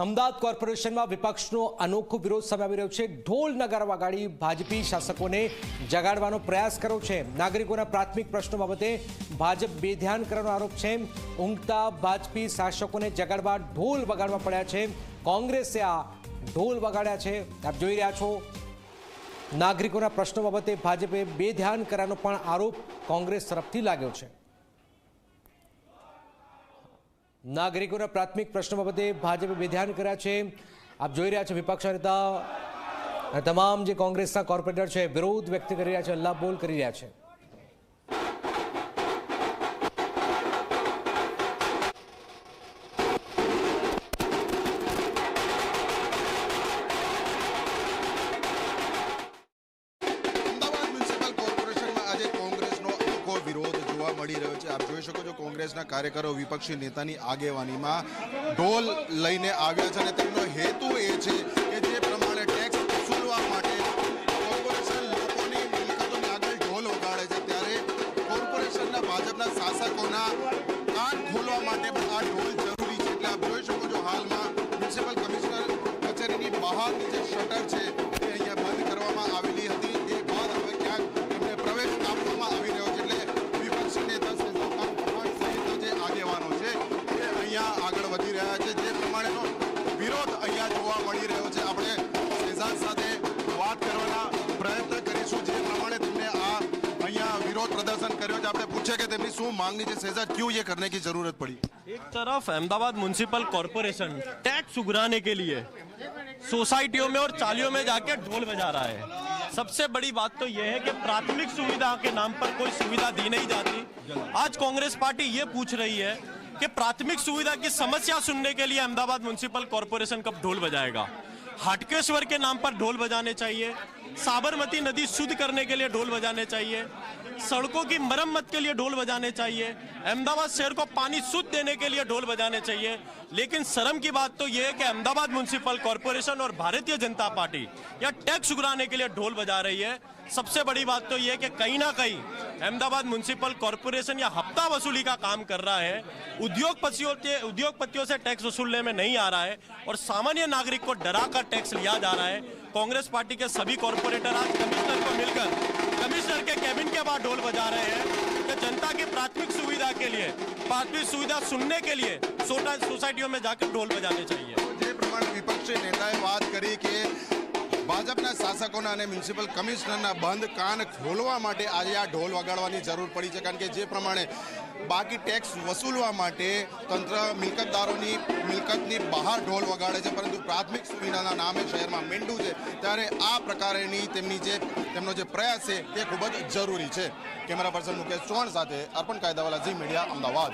અમદાવાદ કોર્પોરેશનમાં વિપક્ષનો અનોખો વિરોધ સામે આવી રહ્યો છે. ઢોલ નગારા વગાડી ભાજપી શાસકોને જગાડવાનો પ્રયાસ કર્યો છે. નાગરિકોના પ્રાથમિક પ્રશ્નો બાબતે ભાજપ બેધ્યાન કરવાનો આરોપ છે. ઊંઘતા ભાજપી શાસકોને જગાડવા ઢોલ વગાડવા પડ્યા છે. કોંગ્રેસે આ ઢોલ વગાડ્યા છે. આપ જોઈ રહ્યા છો. નાગરિકોના પ્રશ્નો બાબતે ભાજપે બેધ્યાન કરવાનો પણ આરોપ કોંગ્રેસ તરફથી લાગ્યો છે. નાગરિકોના પ્રાથમિક પ્રશ્નો બાબતે ભાજપે બેધ્યાન કર્યા છે. આપ જોઈ રહ્યા છો વિપક્ષના નેતા તમામ જે કોંગ્રેસના કોર્પોરેટર છે, વિરોધ વ્યક્ત કરી રહ્યા છે, અલ્લાહ બોલ કરી રહ્યા છે. મળી રહ્યો છે. આપ જોઈ શકો છો કોંગ્રેસના કાર્યકરો વિપક્ષી નેતાની આગેવાનીમાં ઢોલ લઈને આવ્યા છે અને તેમનો હેતુ એ છે કે જે પ્રમાણે ટેક્સ વસૂલવા માટે કોર્પોરેશન લોકોની મિલકતોની આગળ ઢોલ વગાડે છે. ત્યારે કોર્પોરેશનના ભાજપના શાસકોના કાન ખોલવા માટે પણ આ ઢોલ જરૂરી છે. એટલે આપ જોઈ શકો છો હાલમાં મ્યુનિસિપલ કમિશનર કચેરીની બહારની જે શટર છે. क्यों ये करने की ज़रूरत पड़ी एक तरफ़ अहमदाबाद कॉरपोरेशन टैक्स उगराने के लिए सोसाइटियों में और चालियों में जाके ढोल बजा रहा है सबसे बड़ी बात तो यह है कि प्राथमिक सुविधा के नाम पर कोई सुविधा दी नहीं जाती आज कांग्रेस पार्टी ये पूछ रही है कि प्राथमिक सुविधा की समस्या सुनने के लिए अहमदाबाद म्यूनसिपल कॉरपोरेशन कब ढोल बजाएगा? हाटकेश्वर के नाम पर ढोल बजाने चाहिए। साबरमती नदी शुद्ध करने के लिए ढोल बजाने चाहिए, सड़कों की मरम्मत के लिए ढोल बजाने चाहिए, अहमदाबाद शहर को पानी शुद्ध देने के लिए ढोल बजाने चाहिए। लेकिन शर्म की बात तो यह है कि अहमदाबाद म्यूनसिपल कॉरपोरेशन और भारतीय जनता पार्टी यह टैक्स उगराने के लिए ढोल बजा रही है। सबसे बड़ी बात तो यह है कि कहीं ना कहीं अहमदाबाद म्यूनसिपल कॉरपोरेशन या हफ़्ता वसूली का काम कर रहा है। उद्योगपतियों से उद्योगपतियों से टैक्स वसूलने में नहीं आ रहा है और सामान्य नागरिक को डरा कर टैक्स लिया जा रहा है। कांग्रेस पार्टी के सभी कॉरपोरेटर आज कमिश्नर को मिलकर, कमिश्नर के कैबिन के बाहर ढोल बजा रहे हैं कि जनता की प्राथमिक सुविधा के लिए, प्राथमिक सुविधा सुनने के लिए सोसाइटियों में जाकर ढोल बजाने चाहिए। विपक्षी नेताएँ बात करी की ભાજપના શાસકોના અને મ્યુનિસિપલ કમિશનરના બંધ કાન ખોલવા માટે આજે આ ઢોલ વગાડવાની જરૂર પડી છે. કારણ કે જે પ્રમાણે બાકી ટેક્સ વસૂલવા માટે તંત્ર મિલકતદારોની મિલકતની બહાર ઢોલ વગાડે છે. પરંતુ પ્રાથમિક સુવિધાના નામે શહેરમાં મીંડું છે. ત્યારે આ પ્રકારેની તેમની જે તેમનો જે પ્રયાસ છે તે ખૂબ જ જરૂરી છે. કેમેરા પર્સન મુકેશ ચૌહાણ સાથે અર્પણ કાયદાવાલા ઝી મીડિયા, અમદાવાદ.